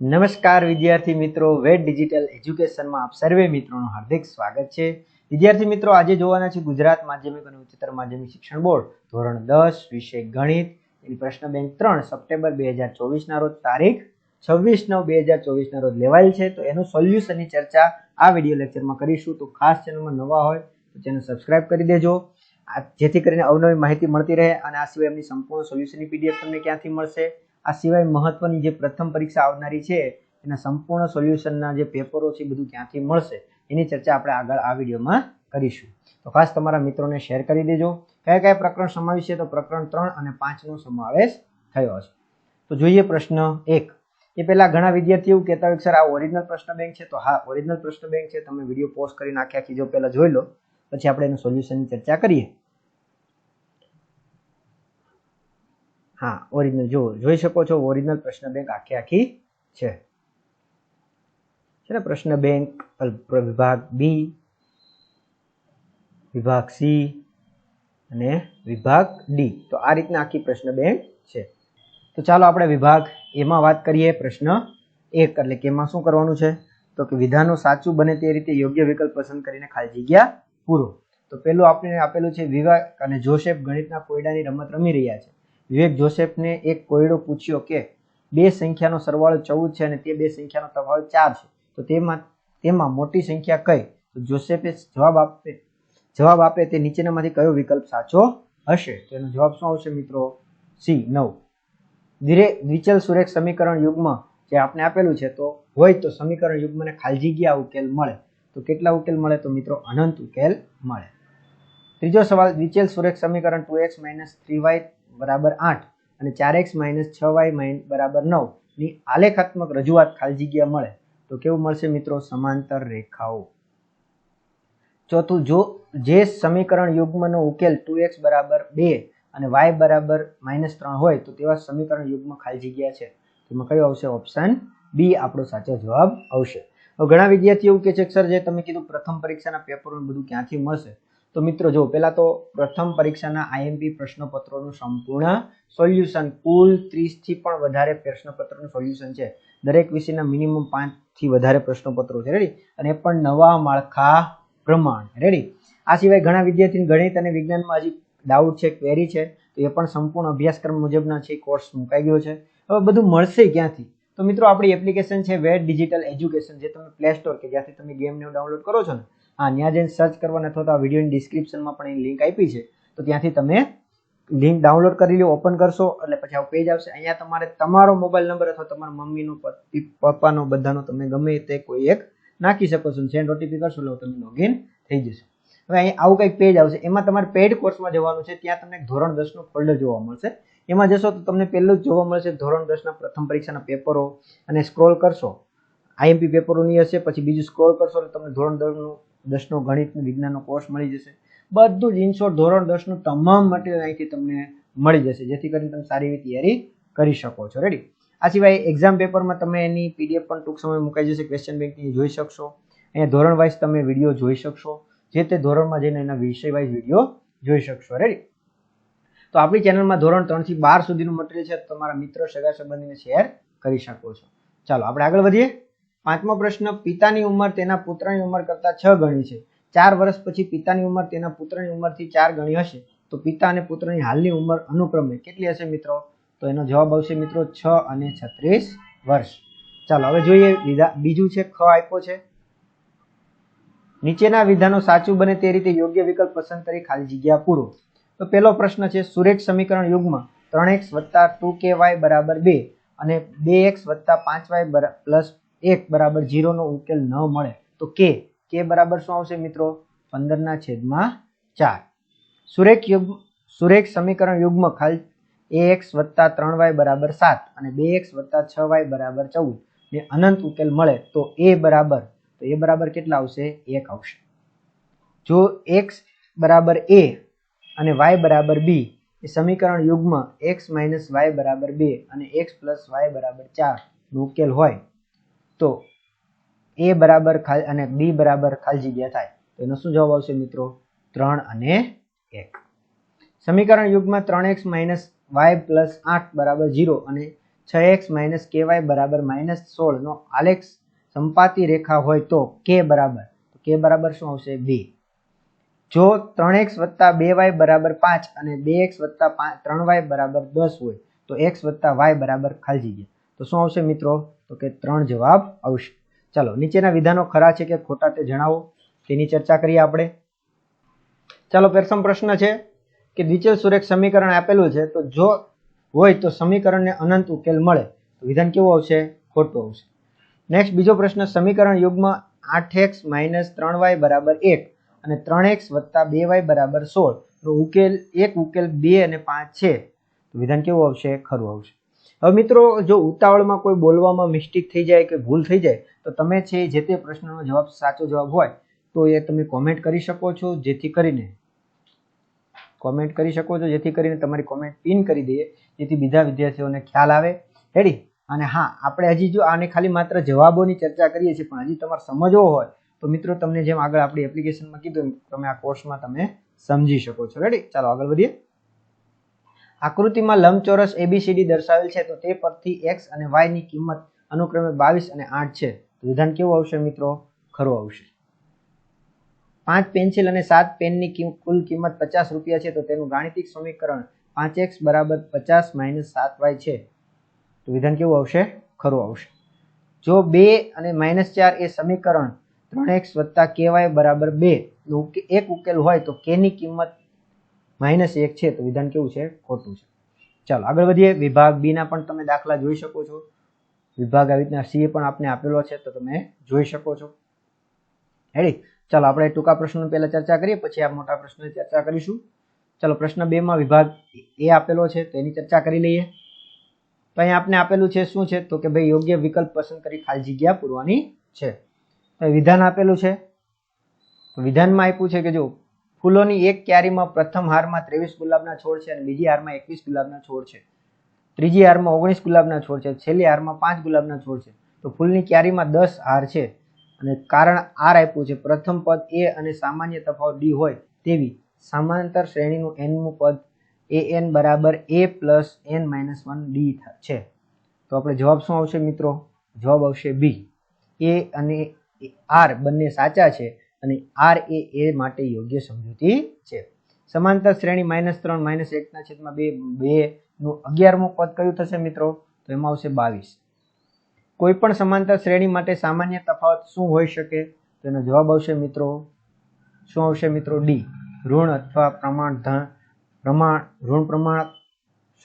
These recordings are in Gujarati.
નમસ્કાર વિદ્યાર્થી મિત્રો વેટ ડિજિટલ એજ્યુકેશનમાં આપ સર્વે મિત્રોનું હાર્દિક સ્વાગત છે. વિદ્યાર્થી મિત્રો, આજે જોવાના છે ગુજરાત માધ્યમિક અને ઉચ્ચતર માધ્યમિક શિક્ષણ બોર્ડ, ધોરણ દસ, વિષય ગણિત. એની પ્રશ્ન બેંક ત્રણ, સપ્ટેમ્બર બે હજાર ચોવીસના રોજ તારીખ છવ્વીસ નવ બે હજાર ચોવીસના રોજ લેવાયેલ છે. તો એનું સોલ્યુશનની ચર્ચા આ વીડિયો લેક્ચરમાં કરીશું. તો ખાસ ચેનલમાં નવા હોય તો ચેનલ સબસ્ક્રાઇબ કરી દેજો. જેથી કરીને અવનવી માહિતી મળતી રહે અને આ સિવાય એમની સંપૂર્ણ સોલ્યુશનની પીડીએફ તમને ક્યાંથી મળશે? આ સિવાય મહત્વની જે પ્રથમ પરીક્ષા આવનારી છે, એના સંપૂર્ણ સોલ્યુશનના જે પેપરો છે બધું ક્યાંથી મળશે. એની ચર્ચા આપણે આગળ આ વિડીયોમાં કરીશું. તો ખાસ તમારા મિત્રોને શેર કરી દેજો. કયા કયા પ્રકરણ સમાવેશ છે? તો પ્રકરણ ત્રણ અને પાંચનો સમાવેશ થયો છે. તો જોઈએ પ્રશ્ન એક. એ પહેલા ઘણા વિદ્યાર્થીઓ કહેતા હોય સર, આ ઓરિજિનલ પ્રશ્ન બેંક છે. તો હા, ઓરિજિનલ પ્રશ્ન બેંક છે. તમે વીડિયો પોસ્ટ કરી નાખ્યા આખી જો પહેલાં જોઈ લો. પછી આપણે એનું સોલ્યુશનની ચર્ચા કરીએ. હા ઓરિજિનલ જો જોઈ શકો છો ઓરિજિનલ પ્રશ્ન બેંક આખી આખી છે. ને, પ્રશ્ન બેંક વિભાગ બી વિભાગ સી અને વિભાગ ડી તો આ રીતના આખી પ્રશ્ન બેંક છે. તો ચાલો આપણે વિભાગ એમાં વાત કરીએ, પ્રશ્ન એક. એટલે કે એમાં શું કરવાનું છે? તો કે વિધાનો સાચું બને તે રીતે યોગ્ય વિકલ્પ પસંદ કરીને ખાલી જગ્યા પૂરો. તો પેલું આપણે આપેલું છે વિવેક અને જોસેફ ગણિતના કોયડાની રમત રમી રહ્યા છે. વિવેક જોસેફને એક કોયડો પૂછ્યો કે, બે સંખ્યાનો સરવાળો ચૌદ છે અને તે બે સંખ્યાનો તફાવત ચાર છે. તો તેમાં તેમાં મોટી સંખ્યા કઈ? તો જોસેફે જવાબ આપે જવાબ આપે તે નીચેનામાંથી કયો વિકલ્પ સાચો હશે? તેનો જવાબ શું આવશે મિત્રો? સી, નવ. દ્વિચલ સુરેખ સમીકરણ યુગમાં જે આપણે આપેલું છે, તો હોય તો સમીકરણ યુગ્મને ખાલી જગ્યા ઉકેલ મળે. તો કેટલા ઉકેલ મળે? તો મિત્રો અનંત ઉકેલ મળે. ત્રીજો સવાલ દ્વિચલ સુરેખ સમીકરણ two X minus three Y બરાબર આઠ અને ચાર એક્સ માઇનસ છ વાય બરાબર નવની આલેખાત્મક રજૂઆત ખાલી જગ્યા મળે તો કેવું મળશે મિત્રો? સમાંતર રેખાઓ. ચોથું, જો જે સમીકરણ યુગ્મનો ઉકેલ ટુ એક્સ બરાબર બે અને વાય બરાબર માઇનસ ત્રણ હોય તો તેવા સમીકરણ યુગ્મ ખાલી જગ્યા છે. તેમાં કયો આવશે? ઓપ્શન બી આપણો સાચો જવાબ આવશે. ઘણા વિદ્યાર્થીઓ એવું કે છે સર, જે તમે કીધું પ્રથમ પરીક્ષાના પેપરનું બધું ક્યાંથી મળશે? તો મિત્રો જો, પહેલાં તો પ્રથમ પરીક્ષાના આઈએમપી પ્રશ્નપત્રોનું સંપૂર્ણ સોલ્યુશન, કુલ ત્રીસથી પણ વધારે પ્રશ્નપત્રોનું સોલ્યુશન છે. દરેક વિષયના મિનિમમ પાંચથી વધારે પ્રશ્નપત્રો છે. રેડી અને પણ નવા માળખા પ્રમાણ. રેડી આ સિવાય ઘણા વિદ્યાર્થી ગણિત અને વિજ્ઞાનમાં હજી ડાઉટ છે ક્વેરી છે. તો એ પણ સંપૂર્ણ અભ્યાસક્રમ મુજબના છે. કોર્સ મુકાઈ ગયો છે. હવે બધું મળશે ક્યાંથી? તો મિત્રો, આપણી એપ્લિકેશન છે વેટ ડિજિટલ એજ્યુકેશન જે તમે પ્લે સ્ટોર કે જ્યાંથી તમે ગેમને ડાઉનલોડ કરો છો ને હા ત્યાં જઈને સર્ચ કરવાના અથવા તો આ વિડીયોની ડિસ્ક્રિપ્શનમાં પણ એની લિંક આપી છે. તો ત્યાંથી તમે લિંક ડાઉનલોડ કરી લો ઓપન કરશો, એટલે પછી આવું પેજ આવશે. અહીંયા તમારે તમારો મોબાઈલ નંબર અથવા તમારા મમ્મીનો પપ્પાનો, બધાનો તમે ગમે તે કોઈ એક નાખી શકો છો. સેન્ડ ઓટીપી કરશો, એટલે તમે લોગિન થઈ જશે. હવે અહીં આવું કંઈક પેજ આવશે. એમાં તમારે પેડ કોર્સમાં જવાનું છે. ત્યાં તમને ધોરણ દસનું ફોલ્ડર જોવા મળશે. એમાં જશો તો તમને પહેલું જ જોવા મળશે ધોરણ દસના પ્રથમ પરીક્ષાના પેપરો. અને સ્ક્રોલ કરશો. આઈએમપી પેપરોની હશે. પછી બીજું સ્ક્રોલ કરશો એટલે તમને ધોરણ દસનું દસનો ગણિત વિજ્ઞાનનો કોર્સ મળી જશે. બધું જ ઇનશોર્ટ ધોરણ દસનું તમામ મટીરિયલ અહીંથી તમને મળી જશે, જેથી કરીને તમે સારી એવી તૈયારી કરી શકો છો. રેડી આ સિવાય એક્ઝામ પેપરમાં તમે એની પીડીએફ પણ ટૂંક સમય મુકાઈ જશે ક્વેશ્ચન બેંકની જોઈ શકશો. અહીંયા ધોરણ વાઇઝ તમે વીડિયો જોઈ શકશો, જે તે ધોરણમાં જઈને એના વિષય વાઇઝ વીડિયો જોઈ શકશો. રેડી તો આપણી ચેનલમાં ધોરણ ત્રણથી બાર સુધીનું મટીરિયલ છે તમારા મિત્રો સગા સંબંધીને શેર કરી શકો છો. ચાલો, આપણે આગળ વધીએ. પાંચમો પ્રશ્ન, પિતાની ઉંમર તેના પુત્રની ઉંમર કરતાં છ ગણી છે. ચાર વર્ષ પછી પિતાની ઉંમર તેના પુત્રની ઉંમરથી ચાર ગણી હશે. તો પિતા અને પુત્રની હાલની ઉંમર અનુક્રમે કેટલી હશે મિત્રો? તો એનો જવાબ આવશે મિત્રો છ અને છત્રીસ વર્ષ. ચાલો, હવે જોઈએ બીજું છે, ખ આપ્યો છે. નીચેના વિધાનો સાચું બને તે રીતે યોગ્ય વિકલ્પ પસંદ કરી ખાલી જગ્યા પૂરો. તો પહેલો પ્રશ્ન છે, સુરેખ સમીકરણ યુગમાં ત્રણ એક્સ વત્તા ટુ કે વાય બરાબર બે અને બે એક્સ વત્તા પાંચ વાય પ્લસ એક બરાબર જીરોનો ઉકેલ ન મળે તો કે કે બરાબર શું આવશે મિત્રો? પંદરના છેદમાં ચાર. સુરેખ યુગ, સુરેખ સમીકરણ યુગમાં ખાલી એ એક્સ વત્તા ત્રણ વાય બરાબર સાત અને બે એક્સ વત્તા છ વાય બરાબર ચૌદ. ને અનંત ઉકેલ મળે તો એ બરાબર, તો એ બરાબર કેટલા આવશે? એક આવશે. જો એક્સ બરાબર એ અને વાય બરાબર બી એ સમીકરણ યુગમાં એક્સ માઇનસ વાય બરાબર બે અને એક્સ પ્લસ વાય બરાબર ચાર નો ઉકેલ હોય તો એ બરાબર ખાલી અને બી બરાબર ખાલી જગ્યા થાય. તો એનો શું જવાબ આવશે મિત્રો? ત્રણ અને એક. સમીકરણ યુગમાં ત્રણ એક્સ માઇનસ વાય પ્લસ આઠ બરાબર ઝીરો અને છ એક્સ માઇનસ કેવાય બરાબર માઇનસ સોળનો આલેખ સંપાતી રેખા હોય તો કે બરાબર? કે બરાબર શું આવશે? બી. જો ત્રણ એક્સ વત્તા બે વાય બરાબર પાંચ અને બે એક્સ વત્તા ત્રણ વાય બરાબર દસ હોય, તો એક્સ વત્તા વાય બરાબર ખાલી જગ્યા. તો શું આવશે મિત્રો? તો કે ત્રણ જવાબ આવશે. ચાલો, નીચેના વિધાનો ખરા છે કે ખોટા તે જણાવો. તેની ચર્ચા કરીએ આપણે. ચાલો પ્રથમ પ્રશ્ન છે કે દ્વિચલ સુરેખ સમીકરણ આપેલું છે, તો જો હોય તો સમીકરણને અનંત ઉકેલ મળે. તો વિધાન કેવું આવશે? ખોટું આવશે. નેક્સ્ટ બીજો પ્રશ્ન, સમીકરણ યુગમાં આઠ એક્સ માઇનસ ત્રણ વાય બરાબર એક અને ત્રણ એક્સ વત્તા બે વાય બરાબર સોળ. તો ઉકેલ એક, ઉકેલ બે અને પાંચ છે. તો વિધાન કેવું આવશે? ખરું આવશે. હવે મિત્રો, જો ઉતાવળમાં કોઈ બોલવામાં મિસ્ટેક થઈ જાય કે ભૂલ થઈ જાય, તો તમે છે જે તે પ્રશ્નનો જવાબ સાચો જવાબ હોય, તો એ તમે કોમેન્ટ કરી શકો છો જેથી કરીને. કોમેન્ટ કરી શકો છો જેથી કરીને તમારી કોમેન્ટ પિન કરી દઈએ, જેથી બીજા વિદ્યાર્થીઓને ખ્યાલ આવે. રેડી અને હા, આપણે હજી જો આને ખાલી માત્ર જવાબોની ચર્ચા કરીએ છીએ, પણ હજી તમારે સમજવો હોય, તો મિત્રો તમને જેમ આગળ આપણી એપ્લિકેશનમાં કીધું તમે આ કોર્સમાં તમે સમજી શકો છો. રેડી ચાલો આગળ વધીએ. આકૃતિમાં લંબચોરસ એબીસીડી દર્શાવેલ છે, તો તે પરથી એક્સ અને વાયની કિંમત અનુક્રમે બાવીસ અને આઠ છે. તો વિધાન કેવું આવશે મિત્રો? ખરું આવશે. પાંચ પેન્સિલ અને સાત પેનની કુલ કિંમત પચાસ રૂપિયા છે, તો તેનું ગાણિતિક સમીકરણ પાંચ એક્સ બરાબર પચાસ માઇનસ સાત વાય છે. તો વિધાન કેવું આવશે? ખરું આવશે. જો બે અને માઇનસ ચાર એ સમીકરણ ત્રણ એક્સ વત્તા કે વાય બરાબર બે એક ઉકેલ હોય તો કેની કિંમત માઇનસ એક છે તો વિધાન કેવું છે? ખોટું છે. ચાલો, આગળ વધીએ. વિભાગ બી ના પણ તમે દાખલા જોઈ શકો છો. વિભાગ આવી રીતના સી પણ આપને આપેલો છે તો તમે જોઈ શકો છો. હેડી ચાલો, આપણે ટૂંકા પ્રશ્નો પહેલા ચર્ચા કરીએ, પછી આ મોટા પ્રશ્નની ચર્ચા કરીશું. ચાલો, પ્રશ્ન બે માં વિભાગ એ આપેલો છે તેની ચર્ચા કરી લઈએ. તો અહીં આપને આપેલું છે શું છે? તો કે ભાઈ, યોગ્ય વિકલ્પ પસંદ કરી ખાલી જગ્યા પૂરવાની છે. વિધાન આપેલું છે. વિધાનમાં આપ્યું છે કે જો ફૂલોની એક ક્યારીમાં પ્રથમ હારમાં ત્રેવીસ ગુલાબના છોડ છે અને બીજી હારમાં એકવીસ ગુલાબના છોડ છે. ત્રીજી હારમાં ઓગણીસ ગુલાબના છોડ છે. છેલ્લી હારમાં પાંચ ગુલાબના છોડ છે. તો ફૂલની ક્યારીમાં દસ હાર છે અને કારણ આર આપ્યું છે, પ્રથમ પદ એ અને સામાન્ય તફાવત ડી હોય તેવી સમાંતર શ્રેણીનું એનમું પદ એ એન બરાબર A plus N minus one D છે. તો આપણે જવાબ શું આવશે મિત્રો? જવાબ આવશે બી. એ અને આર બંને સાચા છે. અને આર એ એ માટે યોગ્ય સમજૂતી છે. સમાંતર શ્રેણી માઇનસ ત્રણ, માઇનસ એકના છેદમાં બે બે નું અગિયારમું પદ કયું થશે મિત્રો? તો એમાં આવશે બાવીસ. કોઈ પણ સમાંતર શ્રેણી માટે સામાન્ય તફાવત શું હોઈ શકે? તેનો જવાબ આવશે મિત્રો, શું આવશે મિત્રો? ડી ઋણ અથવા પ્રમાણ ધન, પ્રમાણ, ઋણ પ્રમાણ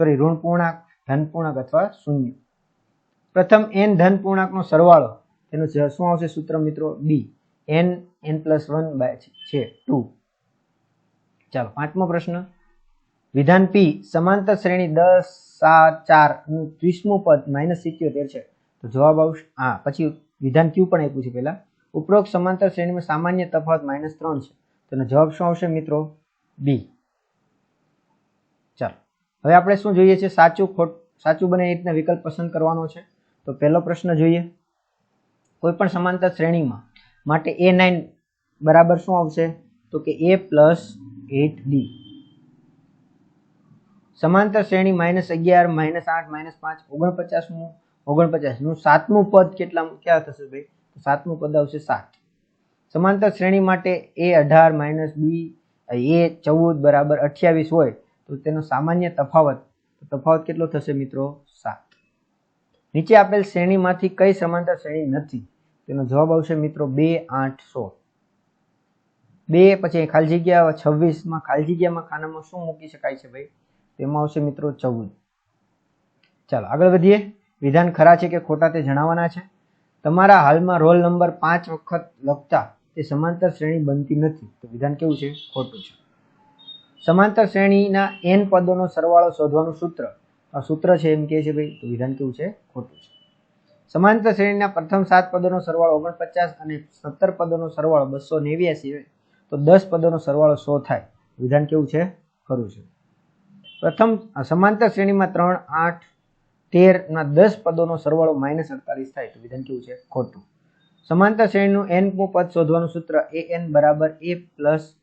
સોરી ઋણ પૂર્ણાંક, ધન પૂર્ણાંક અથવા શૂન્ય. પ્રથમ એન ધન પૂર્ણાંકનો સરવાળો. તેનું શું આવશે સૂત્ર મિત્રો? D N N plus one by છે ટુ ચાલો, પાંચમો પ્રશ્ન. વિધાન પી સમાંતર શ્રેણી દસ, સાત, ચારનું ત્રીસમું પદ માઇનસ સિત્યોતેર છે. તો જવાબ આવશે, હા, પછી વિધાન ક્યુ પણ આપ્યું છે પહેલા. ઉપરોક્ત સમાંતર શ્રેણીમાં સામાન્ય તફાવત માઇનસ ત્રણ છે. તેનો જવાબ શું આવશે મિત્રો? બી ચાલો, હવે આપણે શું જોઈએ છે? સાચું, ખોટ, સાચું બને એ રીતના વિકલ્પ પસંદ કરવાનો છે. તો પહેલો પ્રશ્ન જોઈએ. કોઈ પણ સમાંતર શ્રેણીમાં માટે એ નાઇન બરાબર શું આવશે? તો કે એ પ્લસ એટ ડી સમાંતર શ્રેણી માઇનસ અગિયાર, માઇનસ આઠ, માઇનસ પાંચ ઓગણપચાસનું ઓગણપચાસનું સાતમું પદ કેટલા, ક્યાં થશે ભાઈ? સાતમું પદ આવશે સાત. સમાંતર શ્રેણી માટે એ અઢાર, માઇનસ બી એ ચૌદ બરાબર અઠ્યાવીસ હોય, તો તેનો સામાન્ય તફાવત તફાવત કેટલો થશે મિત્રો? સાત. નીચે આપેલ શ્રેણીમાંથી કઈ સમાંતર શ્રેણી નથી? તેનો જવાબ આવશે મિત્રો બે આઠ સો બે પછી ખાલી જગ્યા છવ્વીસમાં ખાલી જગ્યામાં ખાનામાં શું મૂકી શકાય છે ભાઈ? તેમાં આવશે મિત્રો ચૌદ. ચાલો, આગળ વધીએ. વિધાન ખરા છે કે ખોટા તે જણાવવાના છે? તમારા હાલમાં રોલ નંબર પાંચ વખત લખતા તે સમાંતર શ્રેણી બનતી નથી. તો વિધાન કેવું છે? ખોટું છે. સમાંતર શ્રેણીના એન પદોનો સરવાળો શોધવાનું સૂત્ર. આ સૂત્ર છે એમ કહે છે ભાઈ. તો વિધાન કેવું છે? ખોટું છે. સમાંતર શ્રેણીના પ્રથમ સાત પદોનો સરવાળો ઓગણપચાસ અને સત્તર પદોનો સરવાળો બસો નેવ્યાસી હોય, તો દસ પદોનો સરવાળો સો થાય. વિધાન કેવું છે? ખરું છે. પ્રથમ સમાંતર શ્રેણીમાં ત્રણ, આઠ તેર ના દસ પદોનો સરવાળો માઇનસ અડતાલીસ થાય, તો વિધાન કેવું છે? ખોટું. સમાંતર શ્રેણીનું એન મુ પદ શોધવાનું સૂત્ર એ એન બરાબર A plus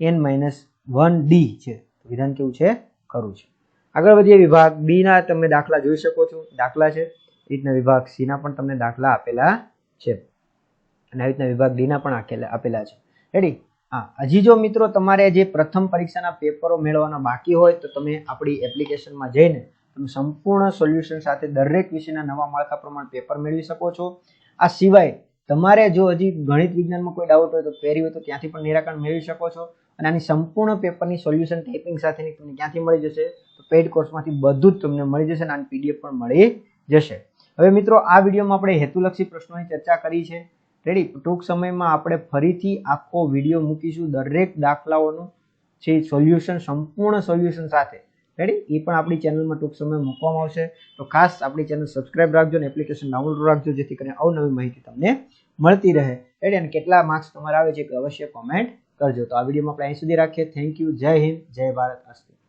N minus one D છે. વિધાન કેવું છે? ખરું છે. આગળ વધીએ વિભાગ બી ના, તમે દાખલા જોઈ શકો છો. દાખલા છે. રીતના વિભાગ સી ના પણ તમને દાખલા આપેલા છે. અને આવી રીતના વિભાગ ડી ના પણ આપેલા છે. રેડી હા, હજી જો મિત્રો તમારે જે પ્રથમ પરીક્ષાના પેપરો મેળવવાના બાકી હોય તો તમે આપણી એપ્લિકેશનમાં જઈને તમે સંપૂર્ણ સોલ્યુશન સાથે દરેક વિષયના નવા માળખા પ્રમાણે પેપર મેળવી શકો છો. આ સિવાય તમારે જો હજી ગણિત વિજ્ઞાનમાં કોઈ ડાઉટ હોય તો ક્વેરી હોય તો ત્યાંથી પણ નિરાકરણ મેળવી શકો છો. અને આની સંપૂર્ણ પેપરની સોલ્યુશન ટાઈપિંગ સાથેની તમને ક્યાંથી મળી જશે તો પેઇડ કોર્સમાંથી બધું જ તમને મળી જશે અને આની પીડીએફ પણ મળી જશે. હવે મિત્રો, આ વિડીયોમાં આપણે હેતુલક્ષી પ્રશ્નોની ચર્ચા કરી છે. રેડી ટૂંક સમયમાં આપણે ફરીથી આખો વીડિયો મૂકીશું દરેક દાખલાઓનું છે સોલ્યુશન સંપૂર્ણ સોલ્યુશન સાથે. રેડી એ પણ આપણી ચેનલમાં ટૂંક સમયમાં મૂકવામાં આવશે. તો ખાસ આપણી ચેનલ સબસ્ક્રાઇબ રાખજો અને એપ્લિકેશન ડાઉનલોડ રાખજો, જેથી કરીને અવનવી માહિતી તમને મળતી રહે. રેડી અને કેટલા માર્ક્સ તમારે આવે છે કે અવશ્ય કોમેન્ટ કરજો. તો આ વિડીયોમાં આપણે અહીં સુધી રાખીએ. થેન્ક યુ જય હિન્દ. જય ભારત. અસ્તુ.